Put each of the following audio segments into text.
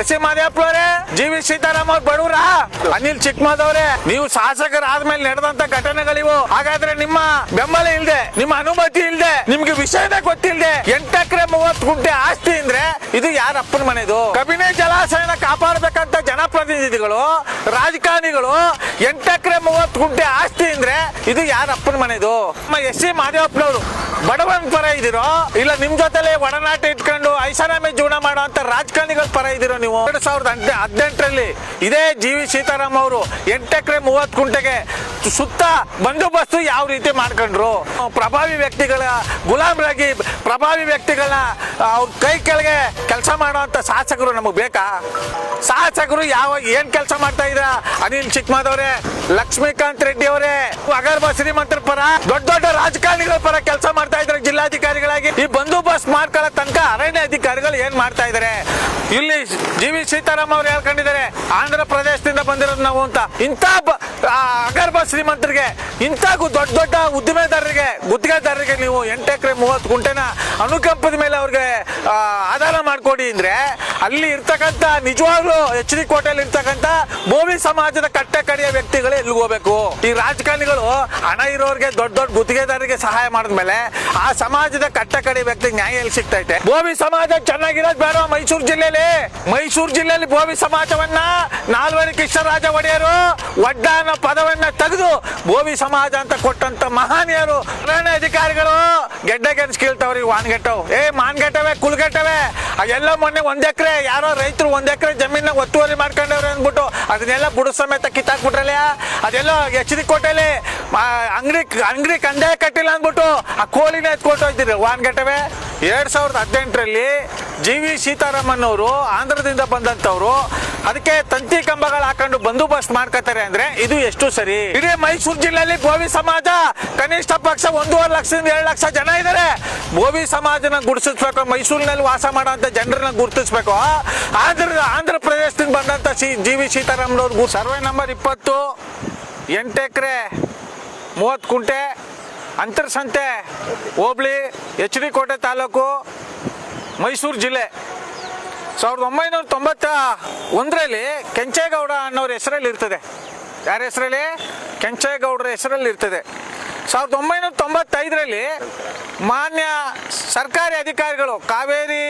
S ಅವರೇ G V Sitaram ಅವ್ರ ಬಡವ್ರ. ಅನಿಲ್ ಚಿಕ್ಕಮಾದವ್ರೆ, ನೀವು ಶಾಸಕರಾದ್ಮೇಲೆ ನಡೆದಂತ ಘಟನೆಗಳಿವು. ಹಾಗಾದ್ರೆ ನಿಮ್ಮ ಬೆಂಬಲ ಇಲ್ದೆ, ನಿಮ್ಮ ಅನುಮತಿ ಇಲ್ದೆ, ನಿಮ್ಗೆ ವಿಷಯನೇ ಗೊತ್ತಿಲ್ದೆ, ಎಂಟಕ್ರೆ ಮೂವತ್ತು ಗುಂಟೆ ಆಸ್ತಿ ಅಂದ್ರೆ ಇದು ಯಾರ ಅಪ್ಪನ ಮನೆದು? ಕಬಿನಿ ಜಲಾಶಯನ ಕಾಪಾಡಬೇಕಂತ ಜನಪ್ರತಿನಿಧಿಗಳು, ರಾಜಕಾರಣಿಗಳು ಎಂಟಕ್ರೆ ಮೂವತ್ತು ಗುಂಟೆ ಆಸ್ತಿ ಅಂದ್ರೆ ಇದು ಯಾರ ಅಪ್ಪನ ಮನೆದು? ನಮ್ಮ ಎಸ್ ಸಿ ಮಾದೇವಪ್ಪನವರು. ಬಡವನ್ ಪರ ಇದಿರೋ ಇಲ್ಲ, ನಿಮ್ ಜೊತೆಲೆ ಒಡನಾಟ ಇಟ್ಕೊಂಡು ಐಷಾರಾಮಿ ಜೀವನ ಅಂತ ರಾಜಕಾರಣಿಗಳ ಪರ ಇದಿರೋ ನೀವು? ಎರಡ್ ಸಾವಿರದ ಹದಿನೆ- ಹದಿನೆಂಟರಲ್ಲಿ ಇದೇ ಜಿ ವಿ ಸೀತಾರಾಮ್ ಅವರು ಎಂಟೆಕ್ರೆ ಮೂವತ್ತು ಗುಂಟೆಗೆ ಸುತ್ತ ಬಂದೋಬಸ್ತು ಯಾವ ರೀತಿ ಮಾಡ್ಕೊಂಡ್ರು? ಪ್ರಭಾವಿ ವ್ಯಕ್ತಿಗಳ, ಗುಲಾಮರಾಗಿ ಪ್ರಭಾವಿ ವ್ಯಕ್ತಿಗಳನ್ನ ಅವ್ರ ಕೈ ಕೆಳಗೆ ಕೆಲಸ ಮಾಡೋ ಅಂತ ಶಾಸಕರು ನಮಗೆ ಬೇಕಾ? ಶಾಸಕರು ಯಾವ ಏನ್ ಕೆಲಸ ಮಾಡ್ತಾ ಇದ್ರ? ಅನಿಲ್ ಚಿಕ್ಕಮದವ್ರೆ, ಲಕ್ಷ್ಮೀಕಾಂತ್ ರೆಡ್ಡಿ ಅವರೇ, ಅಗರ್ಬ ಶ್ರೀಮಂತರ ಪರ, ದೊಡ್ಡ ದೊಡ್ಡ ರಾಜಕಾರಣಿಗಳ ಪರ ಕೆಲಸ ಮಾಡ್ತಾ ಇದ್ದಾರೆ ಜಿಲ್ಲಾಧಿಕಾರಿಗಳಾಗಿ. ಈ ಬಂದೋಬಸ್ತ್ ಮಾಡ್ಕೊಳ್ಳೋ ತನಕ ಅರಣ್ಯ ಅಧಿಕಾರಿಗಳು ಏನ್ ಮಾಡ್ತಾ ಇದ್ದಾರೆ ಇಲ್ಲಿ ಜಿ ವಿ ಸೀತಾರಾಮ್ ಅವ್ರು ಹೇಳ್ಕೊಂಡಿದ್ದಾರೆ, ಆಂಧ್ರ ಪ್ರದೇಶದಿಂದ ಬಂದಿರೋದು ನಾವು ಅಂತ. ಇಂಥ ಅಗರ್ಭ ಶ್ರೀಮಂತರಿಗೆ, ಇಂಥ ದೊಡ್ಡ ದೊಡ್ಡ ಉದ್ದಿಮೆದಾರರಿಗೆ, ಗುತ್ತಿಗೆದಾರರಿಗೆ ನೀವು ಎಂಟು ಎಕರೆ ಮೂವತ್ತು ಗುಂಟೆನ ಅನುಕಂಪದ ಮೇಲೆ ಅವ್ರಿಗೆ ಆಧಾರ ಮಾಡ್ಕೊಡಿ ಅಂದ್ರೆ ಅಲ್ಲಿ ಇರ್ತಕ್ಕಂಥ, ನಿಜವಾಗ್ಲೂ ಎಚ್ ಡಿ ಕೋಟೆಯಲ್ಲಿ ಇರ್ತಕ್ಕಂಥ ಭೂಮಿ ಸಮಾಜದ ಕಟ್ಟ ಕಡೆಯ ವ್ಯಕ್ತಿಗಳು ಎಲ್ಲಿಗೆ ಹೋಗ್ಬೇಕು? ಈ ರಾಜಕಾರಣಿಗಳು ಹಣ ಇರೋರಿಗೆ ದೊಡ್ಡ ದೊಡ್ಡ ಗುತ್ತಿಗೆದಾರರಿಗೆ ಸಹಾಯ ಮಾಡಿದ್ಮೇಲೆ ಆ ಸಮಾಜದ ಕಟ್ಟ ವ್ಯಕ್ತಿ ವ್ಯಕ್ತಿಗೆ ನ್ಯಾಯ ಎಲ್ಲಿ ಸಿಗ್ತೈತೆ ಭೂಮಿ ಸಮಾಜ ಚೆನ್ನಾಗಿರೋದು ಬೇಡ ಮೈಸೂರು ಜಿಲ್ಲೆಯಲ್ಲಿ ಮೈಸೂರು ಜಿಲ್ಲೆಯಲ್ಲಿ ಭೂಮಿ ಸಮಾಜವನ್ನ ನಾಲ್ವರಿ ಕೃಷ್ಣರಾಜ ಒಡೆಯರು ಒಡ್ಡ ಅನ್ನೋ ಪದವನ್ನ ತೆಗೆದು ಭೂಮಿ ಸಮಾಜ ಅಂತ ಕೊಟ್ಟಂತ ಮಹಾನೀಯರು ಅಧಿಕಾರಿಗಳು ಗೆಡ್ಡೆ ಕೇಳ್ತಾವ್ರಿ ವಾನ್ಗೆಟ್ಟವ್. ಏ, ಮಾನ್ಗೆಟ್ಟವೆ, ಕುಲ್ಗೆಟ್ಟವೆ? ಎಲ್ಲ ಮೊನ್ನೆ ಒಂದ್ ಎಕರೆ ಯಾರೋ ರೈತರು ಒಂದ್ ಎಕರೆ ಜಮೀನ ಒತ್ತುವರಿ ಮಾಡ್ಕೊಂಡವ್ರೆ ಅಂದ್ಬಿಟ್ಟು ಅದನ್ನೆಲ್ಲ ಬುಡ ಸಮೇತ ಕಿತ್ತಾಕ್ಬಿಟ್ರಲ್ಲ? ಅದೆಲ್ಲ ಎಚ್ ಡಿ ಕೋಟೆಲಿ ಅಂಗಡಿ ಅಂಗಡಿ ಕಟ್ಟಿಲ್ಲ ಅಂದ್ಬಿಟ್ಟು ಆ ಕೋಳಿನ ಎತ್ಕೊಟ್ಟು ಹೋಯ್ತಿರಿ ವಾನ್ಗೆಟ್ಟವೆ ಎರಡ್ ಸಾವಿರದ ಹದಿನೆಂಟರಲ್ಲಿ ಜಿ ವಿ ಸೀತಾರಾಮನ್ ಅವರು ಆಂಧ್ರದಿಂದ ಬಂದಂತವ್ರು ಅದಕ್ಕೆ ತಂತಿ ಕಂಬಗಳು ಹಾಕೊಂಡು ಬಂದೋಬಸ್ತ್ ಮಾಡ್ಕೋತಾರೆ ಅಂದ್ರೆ ಇದು ಎಷ್ಟು ಸರಿ? ಇಡೀ ಮೈಸೂರು ಜಿಲ್ಲೆಯಲ್ಲಿ ಗೋವಿ ಸಮಾಜ, ಕನಿಷ್ಠ ಪಕ್ಷ ಒಂದೂವರೆ ಲಕ್ಷದಿಂದ ಎರಡು ಲಕ್ಷ ಜನ ಇದ್ದಾರೆ ಗೋವಿ ಸಮಾಜನ ಗುರುತಿಸ್ಬೇಕು, ಮೈಸೂರಿನಲ್ಲಿ ವಾಸ ಮಾಡುವಂತ ಜನರನ್ನ ಗುರುತಿಸ್ಬೇಕು. ಆಂಧ್ರ ಆಂಧ್ರ ಪ್ರದೇಶದಿಂದ ಬಂದಂತ ಸಿ, ಜಿ ವಿ ಸೀತಾರಾಮನವ್ರಿಗೂ ಸರ್ವೆ ನಂಬರ್ ಇಪ್ಪತ್ತು. ಎಂಟು ಎಕರೆ, ಮೂವತ್ತು ಕುಂಟೆ ಅಂತರ್ಸಂತೆ ಹೋಬಳಿ, ಎಚ್ ಡಿ ಕೋಟೆ ತಾಲೂಕು, ಮೈಸೂರು ಜಿಲ್ಲೆ. ಸಾವಿರದ ಒಂಬೈನೂರ ತೊಂಬತ್ತ ಒಂದರಲ್ಲಿ ಕೆಂಚೇಗೌಡ ಅನ್ನೋರ ಹೆಸರಲ್ಲಿ ಇರ್ತದೆ. ಯಾರ ಹೆಸರಲ್ಲಿ? ಕೆಂಚೇಗೌಡರ ಹೆಸರಲ್ಲಿ ಇರ್ತದೆ. ಸಾವಿರದ ಒಂಬೈನೂರ ತೊಂಬತ್ತೈದರಲ್ಲಿ ಮಾನ್ಯ ಸರ್ಕಾರಿ ಅಧಿಕಾರಿಗಳು, ಕಾವೇರಿ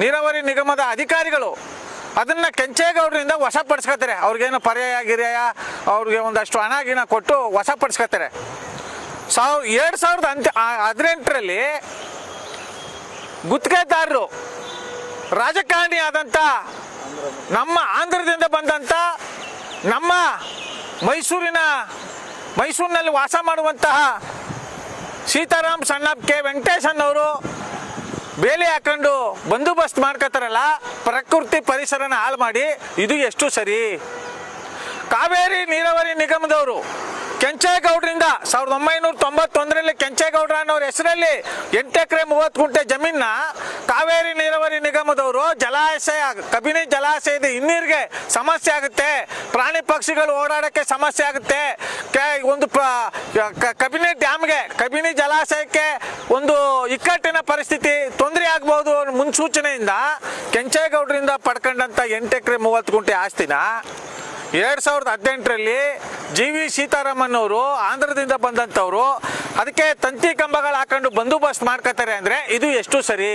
ನೀರಾವರಿ ನಿಗಮದ ಅಧಿಕಾರಿಗಳು ಅದನ್ನ ಕೆಂಚೇಗೌಡರಿಂದ ವಶಪಡಿಸ್ಕೊತಾರೆ. ಅವ್ರಿಗೇನು ಪರ್ಯಾಯ ಗಿರ್ಯಾಯ, ಅವ್ರಿಗೆ ಒಂದಷ್ಟು ಹಣ ಗಿಣ ಕೊಟ್ಟು ವಶಪಡಿಸ್ಕೊತಾರೆ. ಸಾವಿರ ಎರಡು ಸಾವಿರದ ಅಂತ್ಯ ಹದಿನೆಂಟರಲ್ಲಿ ಗುತ್ತಿಗೆದಾರರು ರಾಜಕಾರಣಿ ಆದಂಥ ನಮ್ಮ ಆಂಧ್ರದಿಂದ ಬಂದಂಥ ನಮ್ಮ ಮೈಸೂರಿನ, ಮೈಸೂರಿನಲ್ಲಿ ವಾಸ ಮಾಡುವಂತಹ ಸೀತಾರಾಮ್ ಸಣ್ಣಪ್ಪ ಕೆ ವೆಂಕಟೇಶನ್ ಅವರು ಬೇಲಿ ಹಾಕೊಂಡು ಬಂದೋಬಸ್ತ್ ಮಾಡ್ಕೋತಾರಲ್ಲ ಪ್ರಕೃತಿ ಪರಿಸರನ ಹಾಳು ಮಾಡಿ, ಇದು ಎಷ್ಟು ಸರಿ? ಕಾವೇರಿ ನೀರಾವರಿ ನಿಗಮದವರು ಕೆಂಚೇಗೌಡರಿಂದ ಸಾವಿರದ ಒಂಬೈನೂರ ತೊಂಬತ್ತೊಂದರಲ್ಲಿ ಕೆಂಚೇಗೌಡ್ರ ಅನ್ನೋರ ಹೆಸರಲ್ಲಿ ಎಂಟು ಎಕರೆ ಮೂವತ್ತು ಗುಂಟೆ ಜಮೀನ ಕಾವೇರಿ ನೀರಾವರಿ ನಿಗಮದವರು ಜಲಾಶಯ, ಕಬಿನಿ ಜಲಾಶಯದ ಹಿನ್ನೀರಿಗೆ ಸಮಸ್ಯೆ ಆಗುತ್ತೆ. ಪ್ರಾಣಿ ಪಕ್ಷಿಗಳು ಓಡಾಡಕ್ಕೆ ಸಮಸ್ಯೆ ಆಗುತ್ತೆ. ಒಂದು ಕಬಿನಿ ಡ್ಯಾಮ್ಗೆ, ಕಬಿನಿ ಜಲಾಶಯಕ್ಕೆ ಒಂದು ಇಕ್ಕಟ್ಟಿನ ಮುನ್ಸೂಚನೆಯಿಂದ ಕೆಂಚೇಗೌಡರಿಂದ ಪಡ್ಕೊಂಡಂತ ಎಂಟು ಎಕರೆ ಮೂವತ್ತು ಗುಂಟೆ ಆಸ್ತಿನ ಎರಡ್ ಸಾವಿರದ ಹದಿನೆಂಟರಲ್ಲಿ ಜಿ ವಿ ಸೀತಾರಾಮನ್ ಅವರು ಆಂಧ್ರದಿಂದ ಬಂದಂಥವ್ರು, ಅದಕ್ಕೆ ತಂತಿ ಕಂಬಗಳು ಹಾಕೊಂಡು ಬಂದೋಬಸ್ತ್ ಮಾಡ್ಕೋತಾರೆ ಅಂದ್ರೆ ಇದು ಎಷ್ಟು ಸರಿ?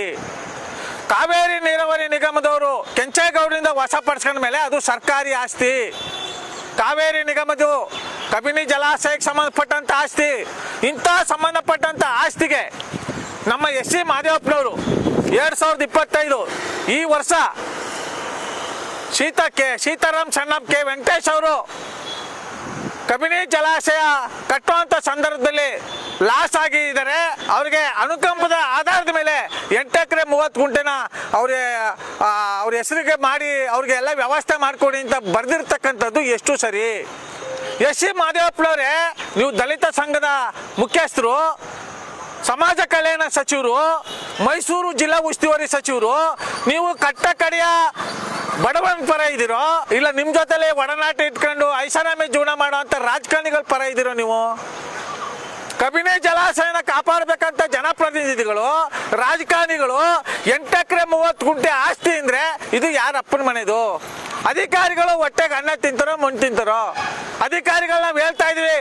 ಕಾವೇರಿ ನೀರಾವರಿ ನಿಗಮದವರು ಕೆಂಚೇಗೌಡರಿಂದ ವಶಪಡಿಸ್ಕೊಂಡ ಮೇಲೆ ಅದು ಸರ್ಕಾರಿ ಆಸ್ತಿ. ಕಾವೇರಿ ನಿಗಮದು ಕಬಿನಿ ಜಲಾಶಯಕ್ಕೆ ಸಂಬಂಧಪಟ್ಟಂತ ಆಸ್ತಿ, ಇಂಥ ಸಂಬಂಧಪಟ್ಟಂಥ ಆಸ್ತಿಗೆ ನಮ್ಮ ಎಸ್ ಸಿ ಮಾದೇವಪ್ಪನವರು ಎರಡ್ ಸಾವಿರದ ಇಪ್ಪತ್ತೈದು ಈ ವರ್ಷ ಸೀತಾ ಕೆ ಸೀತಾರಾಮ್ ಸಣ್ಣಪ್ಪ ಕೆ ವೆಂಕಟೇಶ್ ಅವರು ಕಬಿನಿ ಜಲಾಶಯ ಕಟ್ಟುವಂತ ಸಂದರ್ಭದಲ್ಲಿ ಲಾಸ್ ಆಗಿದ್ದಾರೆ. ಅವರಿಗೆ ಅನುಕಂಪದ ಆಧಾರದ ಮೇಲೆ ಎಂಟು ಎಕರೆ ಮೂವತ್ತು ಗುಂಟೆನ ಅವ್ರಿಗೆ ಅವ್ರ ಹೆಸರಿಗೆ ಮಾಡಿ ಅವ್ರಿಗೆ ಎಲ್ಲ ವ್ಯವಸ್ಥೆ ಮಾಡಿಕೊಡಿ ಅಂತ ಬರೆದಿರ್ತಕ್ಕಂಥದ್ದು ಎಷ್ಟು ಸರಿ? ಎಸ್ ಸಿ ಮಾದೇವಪ್ಪನವರೇ, ನೀವು ದಲಿತ ಸಂಘದ ಮುಖ್ಯಸ್ಥರು ಸಮಾಜ ಕಲ್ಯಾಣ ಸಚಿವರು, ಮೈಸೂರು ಜಿಲ್ಲಾ ಉಸ್ತುವಾರಿ ಸಚಿವರು, ನೀವು ಕಟ್ಟ ಕಡೆಯ ಬಡವನ ಪರ ಇದ್ದೀರೋ, ಇಲ್ಲ ನಿಮ್ಮ ಜೊತೆಲೆ ಒಡನಾಟ ಇಟ್ಕೊಂಡು ಐಷಾರಾಮಿ ಜೀವನ ಅಂತ ರಾಜಕಾರಣಿಗಳ ಪರ ಇದ್ದೀರೋ ನೀವು? ಕಬಿನಿ ಜಲಾಶಯನ ಕಾಪಾಡಬೇಕಂತ ಜನಪ್ರತಿನಿಧಿಗಳು, ರಾಜಕಾರಣಿಗಳು, ಎಂಟಕ್ರೆ ಮೂವತ್ತು ಗುಂಟೆ ಆಸ್ತಿ ಅಂದ್ರೆ ಇದು ಯಾರಪ್ಪನ ಮನೆದು? ಅಧಿಕಾರಿಗಳು ಹೊಟ್ಟೆಗೆ ಅನ್ನ ತಿಂತಾರೋ, ಮಣ್ಣು ತಿಂತಾರೋ? ಅಧಿಕಾರಿಗಳು ನಾವು ಹೇಳ್ತಾ ಇದೀವಿ,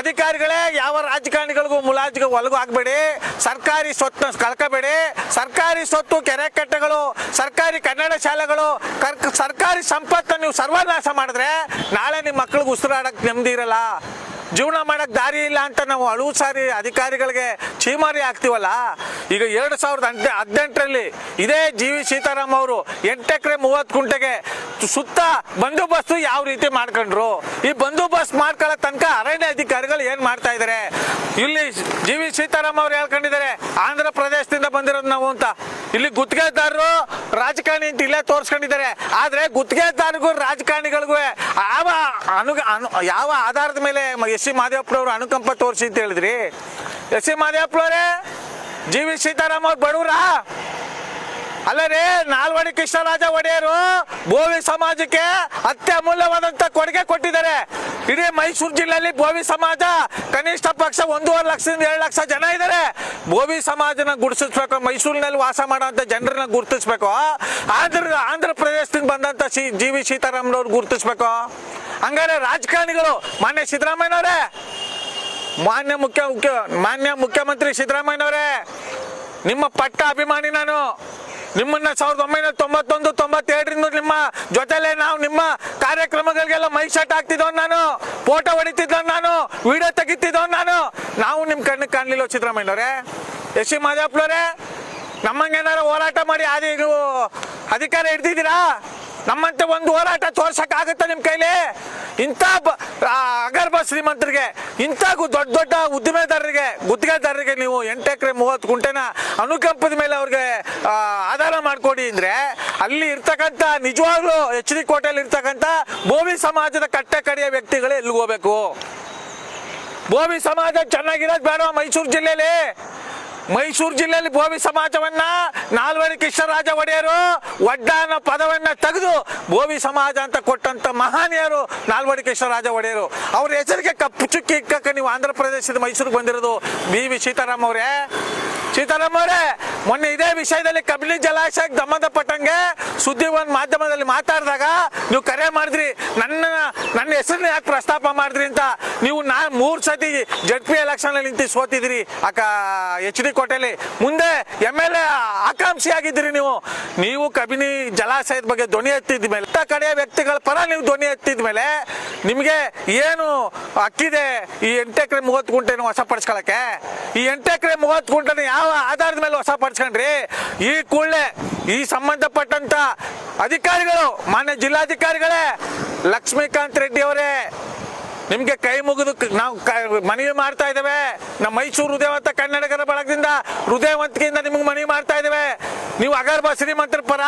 ಅಧಿಕಾರಿಗಳೇ ಯಾವ ರಾಜಕಾರಣಿಗಳಿಗೂ ಮುಲಾಜಿಗೂ ಒಲಗು ಹಾಕಬೇಡಿ ಸರ್ಕಾರಿ ಸ್ವತ್ತು ಕಳ್ಕೋಬೇಡಿ, ಸರ್ಕಾರಿ ಸ್ವತ್ತು ಕೆರೆ ಕಟ್ಟೆಗಳು, ಸರ್ಕಾರಿ ಕನ್ನಡ ಶಾಲೆಗಳು ಸರ್ಕಾರಿ ಸಂಪತ್ತನ್ನು ನೀವು ಸರ್ವನಾಶ ಮಾಡಿದ್ರೆ ನಾಳೆ ನಿಮ್ಮ ಮಕ್ಳಿಗೆ ಉಸಿರಾಡಕ್ಕೆ ನೆಮ್ಮದಿ ಇರಲ್ಲ. ಜೀವನ ಮಾಡಕ್ ದಾರಿ ಇಲ್ಲ ಅಂತ ನಾವು ಹಲವು ಸಾರಿ ಅಧಿಕಾರಿಗಳಿಗೆ ಚೀಮಾರಿ ಆಗ್ತೀವಲ್ಲ ಈಗ ಎರಡು ಸಾವಿರದ ಹದಿನೆ ಹದಿನೆಂಟರಲ್ಲಿ ಇದೇ ಜಿ ವಿ ಸೀತಾರಾಮ್ ಅವರು ಎಂಟು ಎಕರೆ ಮೂವತ್ತು ಗುಂಟೆಗೆ ಸುತ್ತ ಬಂದೋಬಸ್ತ್ ಯಾವ ರೀತಿ ಮಾಡ್ಕೊಂಡ್ರು? ಈ ಬಂದೋಬಸ್ತ್ ಮಾಡ್ಕೊಳ್ಳೋ ತನಕ ಅರಣ್ಯ ಅಧಿಕಾರಿಗಳು ಏನ್ ಮಾಡ್ತಾ ಇದಾರೆ? ಇಲ್ಲಿ ಜಿ ವಿ ಸೀತಾರಾಮ್ ಅವ್ರು ಹೇಳ್ಕೊಂಡಿದ್ದಾರೆ, ಆಂಧ್ರ ಪ್ರದೇಶದಿಂದ ಬಂದಿರೋದು ನಾವು ಅಂತ. ಇಲ್ಲಿ ಗುತ್ತಿಗೆದಾರರು ರಾಜಕಾರಣಿ ಅಂತ ಇಲ್ಲೇ ತೋರಿಸ್ಕೊಂಡಿದ್ದಾರೆ. ಆದ್ರೆ ಗುತ್ತಿಗೆದಾರಿಗೂ ರಾಜಕಾರಣಿಗಳಿಗೂ ಯಾವ ಅನು ಯಾವ ಆಧಾರದ ಮೇಲೆ ಎಸ್ ಸಿ ಮಾದೇವಪ್ಪನವರು ಅನುಕಂಪ ತೋರಿಸಿ ಅಂತ ಹೇಳಿದ್ರಿ? ಎಸ್ ಸಿ ಮಾದೇವಪ್ಪನವರೇ ಜಿ ವಿ ಸೀತಾರಾಮ್ ಅವ್ರು ಬಡವ್ರಾ? ಅಲ್ಲ ರೀ ನಾಲ್ವಡಿ ಕೃಷ್ಣರಾಜ ಒಡೆಯರು ಬೋವಿ ಸಮಾಜಕ್ಕೆ ಅತ್ಯಮೂಲ್ಯವಾದಂತ ಕೊಡುಗೆ ಕೊಟ್ಟಿದ್ದಾರೆ. ಇಡೀ ಮೈಸೂರು ಜಿಲ್ಲೆಯಲ್ಲಿ ಬೋವಿ ಸಮಾಜ ಕನಿಷ್ಠ ಪಕ್ಷ ಒಂದೂವರೆ ಲಕ್ಷದಿಂದ ಎರಡು ಲಕ್ಷ ಜನ ಇದ್ದಾರೆ. ಬೋವಿ ಸಮಾಜನ ಗುರುತಿಸ್ಬೇಕು, ಮೈಸೂರಿನಲ್ಲಿ ವಾಸ ಮಾಡುವಂತ ಜನರನ್ನ ಗುರುತಿಸ್ಬೇಕು. ಆಂಧ್ರ ಆಂಧ್ರ ಪ್ರದೇಶದಿಂದ ಬಂದಂತ ಸಿ, ಜಿ ವಿ ಸೀತಾರಾಮನವ್ರು ಗುರುತಿಸ್ಬೇಕು. ಹಂಗಾರೆ ರಾಜಕಾರಣಿಗಳು, ಮಾನ್ಯ ಸಿದ್ದರಾಮಯ್ಯನವರೇ, ಮಾನ್ಯ ಮುಖ್ಯ ಮುಖ್ಯ, ಮಾನ್ಯ ಮುಖ್ಯಮಂತ್ರಿ ಸಿದ್ದರಾಮಯ್ಯನವರೇ, ನಿಮ್ಮ ಪಟ್ಟ ಅಭಿಮಾನಿ ನಾನು. ನಿಮ್ಮನ್ನ ಸಾವಿರದ ಒಂಬೈನೂರ ತೊಂಬತ್ತೊಂದು, ತೊಂಬತ್ತೆರಡರಿಂದ ನಿಮ್ಮ ಜೊತೆಲೆ ನಾವು ನಿಮ್ಮ ಕಾರ್ಯಕ್ರಮಗಳಿಗೆಲ್ಲ ಮೈ ಶರ್ಟ್ ಹಾಕ್ತಿದ್ದವ್ ನಾನು, ಫೋಟೋ ಹೊಡಿತಿದ್ದವ್ ನಾನು, ವಿಡಿಯೋ ತೆಗಿತಿದ್ದವ್ ನಾನು. ನಾವು ನಿಮ್ಮ ಕಣ್ಣಿಗೆ ಕಾಣಲಿಲ್ಲ ಸಿದ್ದರಾಮಯ್ಯನವರೇ ಎಸ್ ಸಿ ಮಾದೇವಪ್ಪನವರೇ ನಮ್ಮಂಗೇನಾರ ಹೋರಾಟ ಮಾಡಿ ಅದೇ ನೀವು ಅಧಿಕಾರ ಹಿಡ್ದಿದ್ದೀರಾ? ನಮ್ಮಂತೆ ಒಂದು ಹೋರಾಟ ತೋರ್ಸಕ್ ಆಗುತ್ತಾ ನಿಮ್ ಕೈಲಿ? ಇಂಥ ಅಗರ್ಭ ಶ್ರೀಮಂತರಿಗೆ ಇಂಥ ದೊಡ್ಡ ದೊಡ್ಡ ಉದ್ದಿಮೆದಾರರಿಗೆ, ಗುತ್ತಿಗೆದಾರರಿಗೆ ನೀವು ಎಂಟು ಎಕರೆ ಮೂವತ್ತು ಗುಂಟೆನ ಅನುಕಂಪದ ಮೇಲೆ ಅವ್ರಿಗೆ ಆಧಾರ ಮಾಡ್ಕೊಡಿ ಅಂದ್ರೆ ಅಲ್ಲಿ ಇರ್ತಕ್ಕಂಥ, ನಿಜವಾಗ್ಲೂ ಎಚ್ ಡಿ ಕೋಟೆಯಲ್ಲಿ ಇರ್ತಕ್ಕಂಥ ಬೋವಿ ಸಮಾಜದ ಕಟ್ಟೆ ಕಡೆಯ ವ್ಯಕ್ತಿಗಳು ಎಲ್ಲಿಗೆ ಹೋಗ್ಬೇಕು? ಬೋವಿ ಸಮಾಜ ಚೆನ್ನಾಗಿರೋದು ಬೇಡ ಮೈಸೂರು ಜಿಲ್ಲೆಯಲ್ಲಿ. ಮೈಸೂರು ಜಿಲ್ಲೆಯಲ್ಲಿ ಭೋವಿ ಸಮಾಜವನ್ನ ನಾಲ್ವಡಿ ಕೃಷ್ಣರಾಜ ಒಡೆಯರು ಒಡ್ಡ ಅನ್ನೋ ಪದವನ್ನ ತೆಗೆದು ಭೋವಿ ಸಮಾಜ ಅಂತ ಕೊಟ್ಟಂತ ಮಹಾನೀಯರು ನಾಲ್ವಡಿ ಕೃಷ್ಣರಾಜ ಒಡೆಯರು. ಅವ್ರ ಹೆಸರಿಗೆ ಕಪ್ಪು ಚುಕ್ಕಿ ಇಕ್ಕಕ್ಕೆ, ನೀವು ಆಂಧ್ರ ಪ್ರದೇಶದ ಮೈಸೂರಿಗೆ ಬಂದಿರೋದು ಬಿ ವಿ ಸೀತಾರಾಮ್ ಅವರೇ. ಸೀತಾರಾಮ್ ಅವರೇ ಮೊನ್ನೆ ಇದೇ ವಿಷಯದಲ್ಲಿ ಕಬಿನಿ ಜಲಾಶಯಕ್ಕೆ ಸಂಬಂಧಪಟ್ಟಂಗೆ ಸುದ್ದಿ ಒಂದು ಮಾಧ್ಯಮದಲ್ಲಿ ಮಾತಾಡಿದಾಗ ನೀವು ಕರೆ ಮಾಡಿದ್ರಿ. ನನ್ನ ನನ್ನ ಹೆಸರನ್ನ ಯಾಕೆ ಪ್ರಸ್ತಾಪ ಮಾಡಿದ್ರಿ ಅಂತ. ನೀವು ನಾ ಮೂರು ಸತಿ ಜಡ್ ಪಿ ಎಲೆಕ್ಷನ್ ನಿಂತು ಸೋತಿದ್ರಿ. ಅಕ್ಕ ಎಚ್ ಡಿ ಕೋಟೆಲಿ ಮುಂದೆ ಎಂ ಎಲ್ ಎ ಆಕಾಂಕ್ಷಿ ಆಗಿದ್ರಿ ನೀವು. ನೀವು ಕಬಿನಿ ಜಲಾಶಯದ ಬಗ್ಗೆ ಧ್ವನಿ ಎತ್ತಿದ ಮೇಲೆ ಕಡೆಯ ವ್ಯಕ್ತಿಗಳ ಪರ ನೀವು ಧ್ವನಿ ಎತ್ತಿದ ಮೇಲೆ ನಿಮಗೆ ಏನು ಅಕ್ಕಿದೆ ಈ ಎಂಟು ಎಕರೆ ಮೂವತ್ತು ಗುಂಟೆನ ವಶಪಡಿಸ್ಕೊಳಕ್ಕೆ ಈ ಎಂಟು ಎಕರೆ ಮೂವತ್ತು ಗುಂಟೆನ ಯಾವ ಆಧಾರದ ಮೇಲೆ ವಶಪಡಿಸ್ಕೊಂಡ್ರಿ ಈ ಕೂಡಲೇ ಈ ಸಂಬಂಧಪಟ್ಟಂತ ಅಧಿಕಾರಿಗಳು, ಮಾನ್ಯ ಜಿಲ್ಲಾಧಿಕಾರಿಗಳೇ, ಲಕ್ಷ್ಮೀಕಾಂತ್ ರೆಡ್ಡಿ ಅವರೇ, ನಿಮ್ಗೆ ಕೈ ಮುಗಿದು ನಾವು ಮನವಿ ಮಾಡ್ತಾ ಇದ್ದೇವೆ. ನಮ್ಮ ಮೈಸೂರು ಹೃದಯವಂತ ಕನ್ನಡಗರ ಬಳಗದಿಂದ, ಹೃದಯವಂತಿಕೆಯಿಂದ ನಿಮ್ಗೆ ಮನವಿ ಮಾಡ್ತಾ ಇದ್ದೇವೆ. ನೀವು ಅಗರ್ಭ ಶ್ರೀಮಂತರ ಪರ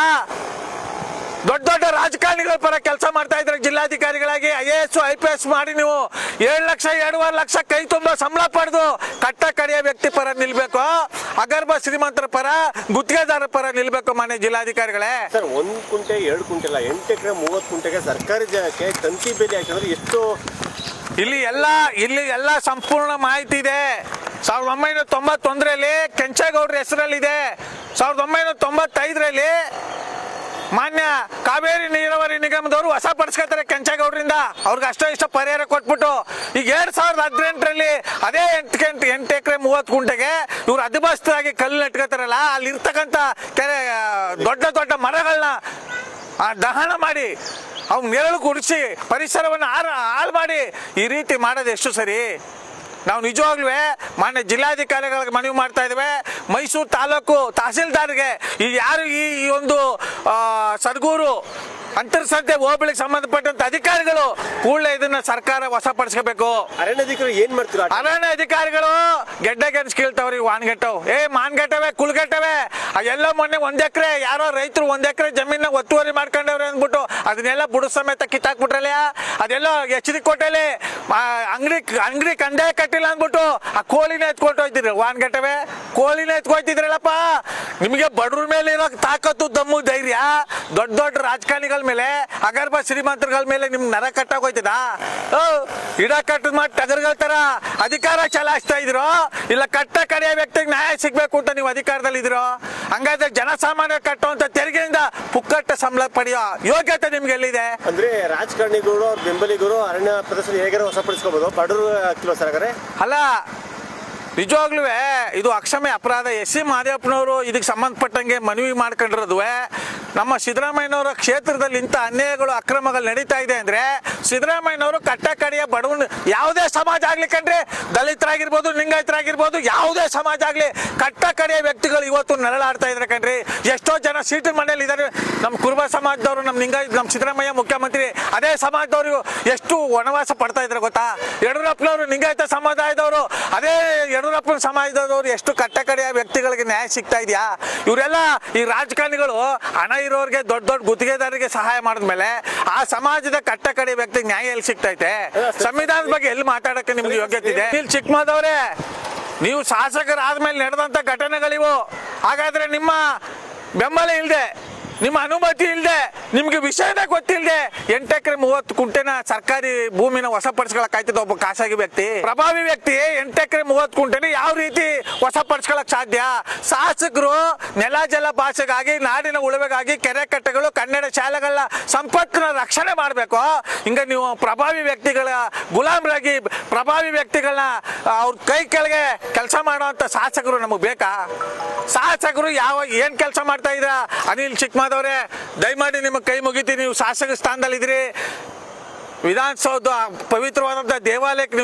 ದೊಡ್ಡ ದೊಡ್ಡ ರಾಜಕಾರಣಿಗಳ ಪರ ಕೆಲಸ ಮಾಡ್ತಾ ಇದ್ರೆ ಜಿಲ್ಲಾಧಿಕಾರಿಗಳಾಗಿ I A S I P S ಮಾಡಿ ನೀವು ಏಳು ಲಕ್ಷ ಎರಡೂವರೆ ಲಕ್ಷ ಕೈ ತುಂಬ ಸಂಬಳ ಪಡೆದು ಕಟ್ಟ ಕಡೆಯ ವ್ಯಕ್ತಿ ಪರ ನಿಲ್ಬೇಕು. ಅಗರ್ಭ ಶ್ರೀಮಂತರ ಪರ ಗುತ್ತಿಗೆದಾರ ಪರ ನಿಲ್ಬೇಕು ಮಾನ್ಯ ಜಿಲ್ಲಾಧಿಕಾರಿಗಳೇ. ಸರ್ ಒಂದ್ ಕುಂಟೆ ಎರಡು ಕುಂಟೆ ಅಲ್ಲ ಎಂಟು ಎಕರೆ ಮೂವತ್ತು ಕುಂಟೆಗೆ ಸರ್ಕಾರಿ ಜಾಗಕ್ಕೆ ತಂತಿ ಬೆಲೆ ಹಾಕಿದ್ರೆ ಎಷ್ಟು? ಇಲ್ಲಿ ಎಲ್ಲ ಇಲ್ಲಿ ಎಲ್ಲ ಸಂಪೂರ್ಣ ಮಾಹಿತಿ ಇದೆ. ಸಾವಿರದ ಒಂಬೈನೂರ ತೊಂಬತ್ತೊಂದರಲ್ಲಿ ಕೆಂಚೇಗೌಡರ ಹೆಸರಲ್ಲಿದೆ. ಸಾವಿರದ ಒಂಬೈನೂರ ತೊಂಬತ್ತೈದರಲ್ಲಿ ಮಾನ್ಯ ಕಾವೇರಿ ನೀರಾವರಿ ನಿಗಮದವರು ಹೊಸ ಪಡಿಸ್ಕೊತಾರೆ ಕೆಂಚೇಗೌಡರಿಂದ. ಅವ್ರಿಗೆ ಅಷ್ಟೋ ಇಷ್ಟ ಪರಿಹಾರ ಕೊಟ್ಬಿಟ್ಟು ಈಗ ಎರಡ್ ಸಾವಿರದ ಹದಿನೆಂಟರಲ್ಲಿ ಅದೇ ಎಂಟು ಎಂಟು ಎಂಟು ಎಕರೆ ಮೂವತ್ತು ಗುಂಟೆಗೆ ಇವ್ರು ಅದಿಬಸ್ತರಾಗಿ ಕಲ್ಲು ನೆಟ್ಕೋತಾರಲ್ಲ ಅಲ್ಲಿ ಇರ್ತಕ್ಕಂಥ ಕೆರೆ ದೊಡ್ಡ ದೊಡ್ಡ ಮರಗಳನ್ನ ದಹನ ಮಾಡಿ ಅವ್ನ ನೆರಳು ಕುಡಿಸಿ ಪರಿಸರವನ್ನು ಹಾಳು ಮಾಡಿ ಈ ರೀತಿ ಮಾಡೋದು ಎಷ್ಟು ಸರಿ? ನಾವು ನಿಜವಾಗ್ಲೂ ಮಾನ್ಯ ಜಿಲ್ಲಾಧಿಕಾರಿಗಳಿಗೆ ಮನವಿ ಮಾಡ್ತಾ ಇದ್ದೇವೆ. ಮೈಸೂರು ತಾಲೂಕು ತಹಸೀಲ್ದಾರ್ಗೆ ಈ ಯಾರು ಈ ಒಂದು ಸದ್ಗೂರು ಅಂತರ್ಸಂತೆ ಹೋಬಳಿ ಸಂಬಂಧಪಟ್ಟಂತ ಅಧಿಕಾರಿಗಳು ಕೂಡಲೇ ಇದನ್ನ ಸರ್ಕಾರ ವಶಪಡಿಸಬೇಕು ಅರಣ್ಯ ಅಧಿಕಾರಿ ಏನ್ ಮಾಡ್ತೀರಾ? ಅರಣ್ಯ ಅಧಿಕಾರಿಗಳು ಗೆಡ್ಡ ಗೆಣಸ್ ಕೇಳ್ತಾವ್ರಿ ವಾನ್ಗೆಟ್ಟವ್. ಏ ಮಾನ್ಗೆಟ್ಟವೆ ಕುಳ್ಗೆಟ್ಟವೆ ಎಲ್ಲ ಮೊನ್ನೆ ಒಂದ್ ಎಕರೆ ಯಾರೋ ರೈತರು ಒಂದ್ ಎಕರೆ ಜಮೀನ ಒತ್ತುವರಿ ಮಾಡ್ಕೊಂಡವ್ರೆ ಅಂದ್ಬಿಟ್ಟು ಅದನ್ನೆಲ್ಲ ಬುಡ ಸಮೇತ ಕಿತ್ತಾಕ್ಬಿಟ್ರಲ್ಲ? ಅದೆಲ್ಲ ಎಚ್ ಡಿ ಕೋಟೆಲಿ ಅಂಗಡಿ ಅಂಗಡಿ ಕಂದಾಯ ಕಟ್ಟಿಲ್ಲ ಅಂದ್ಬಿಟ್ಟು ಆ ಕೋಳಿನ ಎತ್ಕೊಟ್ಟು ಹೋಯ್ತಿದ್ರು ವಾನ್ಗೆಟ್ಟವೆ? ಕೋಳಿನ ಎತ್ಕೊಯ್ತಿದ್ರಲ್ಲಪ್ಪ ನಿಮಗೆ ಬಡವ್ರ ಮೇಲೆ ಇರೋ ತಾಕತ್ತು ದಮ್ಮು ಧೈರ್ಯ ದೊಡ್ಡ ದೊಡ್ಡ ರಾಜಕಾರಣಿಗಳ ಮೇಲೆ ಅಗರ್ಭ ಶ್ರೀಮಂತರುಗಳ ಮೇಲೆ ನಿಮ್ ನರ ಕಟ್ಟಾಗೋಯ್ತದ ಗಿಡ ಕಟ್ಟದ್ ಮಾಡಿ ಟಗರ್ಗಳ ತರ ಅಧಿಕಾರ ಚಲಾಯಿಸ್ತಾ ಇದ್ರು? ಇಲ್ಲ ಕಟ್ಟ ಕಡೆಯ ವ್ಯಕ್ತಿಗೆ ನ್ಯಾಯ ಸಿಗ್ಬೇಕು ಅಂತ ನೀವು ಅಧಿಕಾರದಲ್ಲಿ ಇದ್ರು? ಹಂಗಾದ್ರೆ ಜನಸಾಮಾನ್ಯ ಕಟ್ಟುವಂತ ತೆರಿಗೆಯಿಂದ ಪುಕ್ಕಟ್ಟ ಸಂಬಳ ಪಡೆಯೋ ಯೋಗ್ಯತೆ ನಿಮ್ಗೆ ಎಲ್ಲಿದೆ? ಅಂದ್ರೆ ರಾಜಕಾರಣಿಗಳು ಅವ್ರ ಬೆಂಬಲಿಗರು ಅರಣ್ಯ ಪ್ರದೇಶ ಹೇಗಾರ ಹೊಸಪಡಿಸ್ಕೋಬಹುದು ಬಡವರು ಆಗ್ತಿಲ್ವ ಸರ್ ಹಾಗಾದ್ರೆ? ಅಲ್ಲ ನಿಜವಾಗ್ಲೂ ಇದು ಅಕ್ಷಮ್ಯ ಅಪರಾಧ. ಎಸ್ ಸಿ ಮಾದೇವಪ್ಪನವರು ಇದಕ್ಕೆ ಸಂಬಂಧಪಟ್ಟಂಗೆ ಮನವಿ ಮಾಡ್ಕೊಂಡಿರೋದು ನಮ್ಮ ಸಿದ್ದರಾಮಯ್ಯನವರ ಕ್ಷೇತ್ರದಲ್ಲಿ ಇಂಥ ಅನ್ಯಾಯಗಳು, ಅಕ್ರಮಗಳು ನಡೀತಾ ಇದೆ ಅಂದ್ರೆ ಸಿದ್ದರಾಮಯ್ಯನವರು ಕಟ್ಟ ಕಡೆಯ ಬಡವನ ಯಾವುದೇ ಸಮಾಜ ಆಗ್ಲಿ ಕಣ್ರಿ. ದಲಿತರಾಗಿರ್ಬೋದು, ಲಿಂಗಾಯತರಾಗಿರ್ಬೋದು, ಯಾವುದೇ ಸಮಾಜ ಆಗ್ಲಿ ಕಟ್ಟ ಕಡೆಯ ವ್ಯಕ್ತಿಗಳು ಇವತ್ತು ನರಳಾಡ್ತಾ ಇದ್ದಾರೆ ಕಣ್ರಿ. ಎಷ್ಟೋ ಜನ ಸೀಟಿನ ಮನೇಲಿ ಇದ್ದಾರೆ. ನಮ್ಮ ಕುರುಬ ಸಮಾಜದವರು, ನಮ್ಮ ಲಿಂಗಾಯತ ನಮ್ಮ ಸಿದ್ದರಾಮಯ್ಯ ಮುಖ್ಯಮಂತ್ರಿ, ಅದೇ ಸಮಾಜದವರು ಎಷ್ಟು ವನವಾಸ ಪಡ್ತಾ ಇದ್ದಾರೆ ಗೊತ್ತಾ? ಯಡಿಯೂರಪ್ಪನವರು ಲಿಂಗಾಯತ ಸಮುದಾಯದವರು, ಅದೇ ಯಡಿಯೂರಪ್ಪನ ಸಮಾಜದವರು ಎಷ್ಟು ಕಟ್ಟ ಕಡೆಯ ವ್ಯಕ್ತಿಗಳಿಗೆ ನ್ಯಾಯ ಸಿಗ್ತಾ ಇದೆಯಾ? ಇವರೆಲ್ಲ ಈ ರಾಜಕಾರಣಿಗಳು ಹಣ ಇರೋರಿಗೆ ದೊಡ್ಡ ದೊಡ್ಡ ಗುತ್ತಿಗೆದಾರರಿಗೆ ಸಹಾಯ ಮಾಡಿದ್ಮೇಲೆ ಆ ಸಮಾಜದ ಕಟ್ಟ ಕಡೆ ವ್ಯಕ್ತಿಗೆ ನ್ಯಾಯ ಎಲ್ಲಿ ಸಿಗ್ತೈತೆ? ಸಂವಿಧಾನದ ಬಗ್ಗೆ ಎಲ್ಲಿ ಮಾತಾಡಕ್ಕೆ ನಿಮ್ಗೆ ಯೋಗ್ಯತೆ ಇದೆ? ಇಲ್ಲಿ ಚಿಕ್ಕಮದವ್ರೆ ನೀವು ಶಾಸಕರಾದ್ಮೇಲೆ ನಡೆದಂತ ಘಟನೆಗಳಿವು. ಹಾಗಾದ್ರೆ ನಿಮ್ಮ ಬೆಂಬಲ ಇಲ್ಲದೆ ನಿಮ್ಮ ಅನುಮತಿ ಇಲ್ಲದೆ ನಿಮ್ಗೆ ವಿಷಯನೇ ಗೊತ್ತಿಲ್ಲದೆ ಎಂಟು ಎಕರೆ ಮೂವತ್ತು ಕುಂಟೆನ ಸರ್ಕಾರಿ ಭೂಮಿನ ವಶಪಡಿಸ್ಕೊಳಕ್ಕಾಯ್ತದ ಒಬ್ಬ ಖಾಸಗಿ ವ್ಯಕ್ತಿ? ಪ್ರಭಾವಿ ವ್ಯಕ್ತಿ, ಎಂಟು ಎಕರೆ ಮೂವತ್ತು ಕುಂಟೆನ ಯಾವ ರೀತಿ ವಶಪಡಿಸ್ಕೊಳಕ್ ಸಾಧ್ಯ? ಶಾಸಕರು ನೆಲ ಜಲ ಭಾಷೆಗಾಗಿ, ನಾಡಿನ ಉಳುವೆಗಾಗಿ ಕೆರೆ ಕಟ್ಟೆಗಳು, ಕನ್ನಡ ಶಾಲೆಗಳ ಸಂಪತ್ತಿನ ರಕ್ಷಣೆ ಮಾಡಬೇಕು. ಹಿಂಗ ನೀವು ಪ್ರಭಾವಿ ವ್ಯಕ್ತಿಗಳ ಗುಲಾಮರಾಗಿ ಪ್ರಭಾವಿ ವ್ಯಕ್ತಿಗಳನ್ನ ಅವ್ರ ಕೈ ಕೆಳಗೆ ಕೆಲಸ ಮಾಡುವಂತ ಶಾಸಕರು ನಮಗೆ ಬೇಕಾ? ಶಾಸಕರು ಯಾವ ಏನ್ ಕೆಲಸ ಮಾಡ್ತಾ ಇದ್ರ? ಅನಿಲ್ ಚಿಕ್ಕಮಾದವ್ರೆ ದಯಮಾಡಿ ಕೈ ಮುಗಿತೀನಿ ನೀವು ಶಾಸಕ ಸ್ಥಾನದಲ್ಲಿದ್ದೀರಿ. ವಿಧಾನಸೌಧ ಪವಿತ್ರವಾದಂಥ ದೇವಾಲಯಕ್ಕೆ